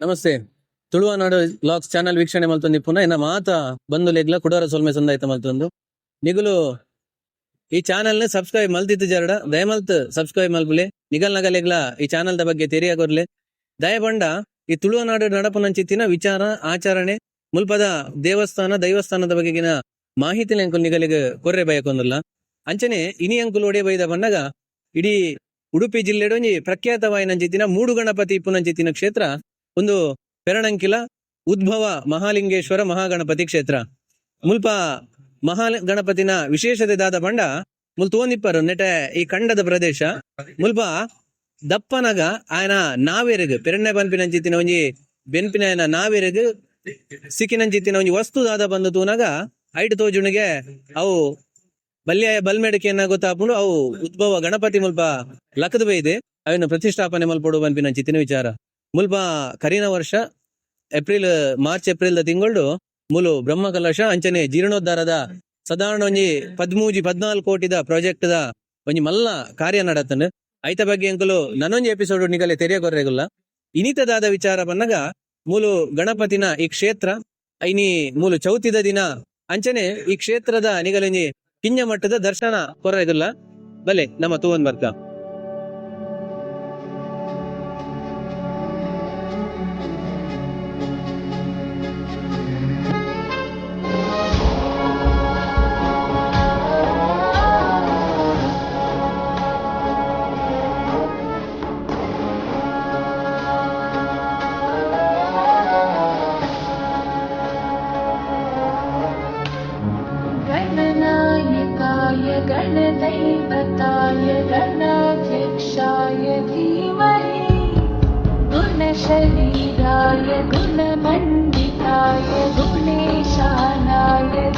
ನಮಸ್ತೆ. ತುಳುವನಾಡು blogs channel ವೀಕ್ಷಣೆ ಮಲ್ತೊಂದು ಪುನಃ ಇನ್ನ ಮಾತ ಬಂದು ಲೆಗ್ಲ ಕುಡವರ ಸೊಲ್ಮೆ ಸಂದಾಯ್ತ ಮಲ್ತೊಂದು. ನಿಗಲು, ಈ ಚಾನಲ್ನ ಸಬ್ಸ್ಕ್ರೈಬ್ ಮಲ್ತಿತ್ತು ಜರಡ ದಯಮಲ್ತ್ ಸಬ್ಸ್ಕ್ರೈಬ್ ಮಲ್ಬುಲೆ. ನಿಗಲ್ ನಗಲೆಗ್ಲ ಈ ಚಾನಲ್ ದ ಬಗ್ಗೆ ತೆರಿಯಾಗೋರ್ಲೆ ದಯಬಂಡ ಈ ತುಳುವನಾಡು ನಡಪನಂಚಿತ್ತಿನ ವಿಚಾರ, ಆಚರಣೆ, ಮುಲ್ಪದ ದೇವಸ್ಥಾನ, ದೈವಸ್ಥಾನದ ಬಗೆಗಿನ ಮಾಹಿತಿ ಅಂಕುಲ್ ನಿಗಲಿಗೆ ಕೊರ್ರೆ ಬಯಕೊಂದಲ್ಲ ಅಂಚನೆ ಇನಿ ಅಂಕುಲ್ ಒಡೆ ಬೈದ ಬಂದಾಗ ಇಡೀ ಉಡುಪಿ ಜಿಲ್ಲೆಡೊಂಜಿ ಪ್ರಖ್ಯಾತವಾಯಿನಂಚಿತ್ತಿನ ಮೂಡು ಗಣಪತಿ ಇಪ್ಪುನಂಚಿತ್ತಿನ ಕ್ಷೇತ್ರ ಒಂದು ಪೆರಣಂಕಿಲ ಉದ್ಭವ ಮಹಾಲಿಂಗೇಶ್ವರ ಮಹಾಗಣಪತಿ ಕ್ಷೇತ್ರ. ಮುಲ್ಪ ಮಹಾ ಗಣಪತಿನ ವಿಶೇಷತೆ ದಾದ ಬಂಡ ಮುಲ್ತೋನಿಪ್ಪರು ನೆಟೆ ಈ ಖಂಡದ ಪ್ರದೇಶ. ಮುಲ್ಪ ದಪ್ಪನಗ ಆಯನ ನಾವೇರಗ್ ಪೆರಣ್ಣೆ ಬನ್ಪಿನಂಚಿತ್ತಿನ ಒಂಜಿ ಬೆನ್ಪಿನ ಸಿಕ್ಕಿನ ಸಿಕ್ಕಿನಂಚಿತ್ತಿನ ಒಂಜಿ ವಸ್ತು ದಾದ ಬಂದು ತೂನಗ ಐಟ್ ತೋಜುಣಿಗೆ ಅವು ಬಲ್ಯಾಯ ಬಲ್ಮೆಡಿಕೆಯನ್ನ ಗೊತ್ತಾಪುಂಡು, ಅವು ಉದ್ಭವ ಗಣಪತಿ ಮುಲ್ಪ ಲಕ್ಕದ ಬೈದೆ ಅವನ್ನು ಪ್ರತಿಷ್ಠಾಪನೆ ಮಲ್ಪಡು ಬನ್ಪಿನ ಚಿತ್ತಿನ ವಿಚಾರ. ಮುಲ್ಪ ಕರೀನ ವರ್ಷ, ಏಪ್ರಿಲ್, ಮಾರ್ಚ್, ಏಪ್ರಿಲ್ ದ ತಿಂಗಳು ಮುಲು ಬ್ರಹ್ಮ ಕಲಶ, ಅಂಚನೆ ಜೀರ್ಣೋದ್ಧಾರದ ಸಾಧಾರಣ ಒಂಜಿ ಪದ್ಮೂಜಿ ಪದ್ನಾಲ್ಕು ಕೋಟಿದ ಪ್ರಾಜೆಕ್ಟ್ ದ ಒಂಜಿ ಮಲ್ಲ ಕಾರ್ಯ ನಡತನ್ ಐತ ಬಗ್ಗೆ ಎಂಕುಲು ನನ್ನೊಂಜಿ ಎಪಿಸೋಡ್ ನಿಗಲೆ ತೆರೆಯಗೊರ್ರೆಗುಲ್ಲ ಇನಿತದಾದ ವಿಚಾರ ಬನ್ನಗ ಮೂಲು ಗಣಪತಿನ ಈ ಕ್ಷೇತ್ರ, ಐನಿ ಮೂಲು ಚೌತಿದ ದಿನ ಅಂಚನೆ ಈ ಕ್ಷೇತ್ರದ ನಿಗಲೊಂಜಿ ಕಿಂಜ ಮಟ್ಟದ ದರ್ಶನ ಕೊರ್ರೆಗುಲ್ಲ. ಬಲೆ ನಮ್ಮ ತೂವನ್ ಬರ್ಕ गुणशरीराय गुणमण्डिताय गुणेशानाय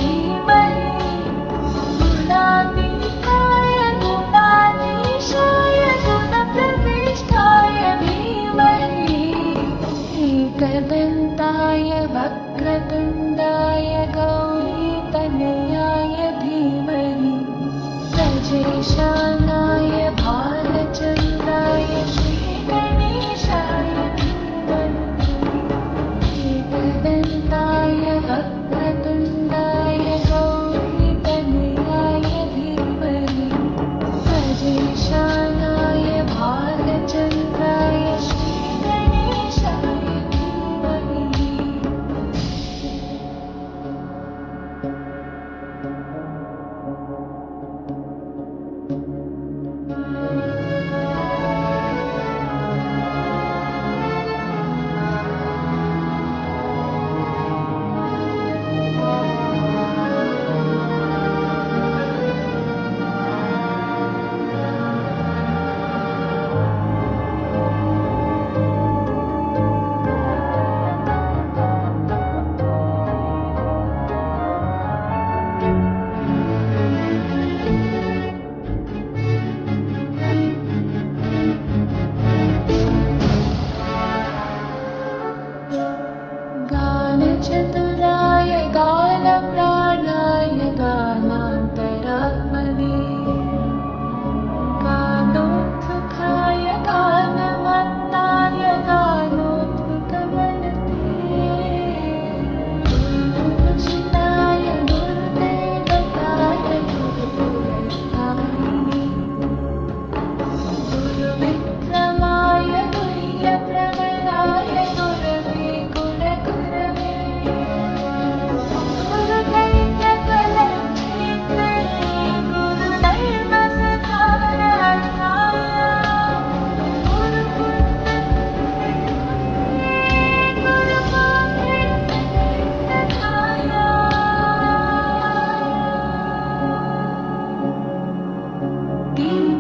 watching the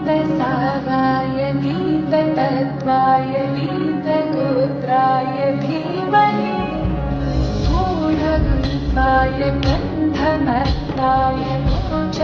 सावाय गीतत्वाय गीतगोत्राय भीमये गोढगुत्वाय बन्धमत्राय को च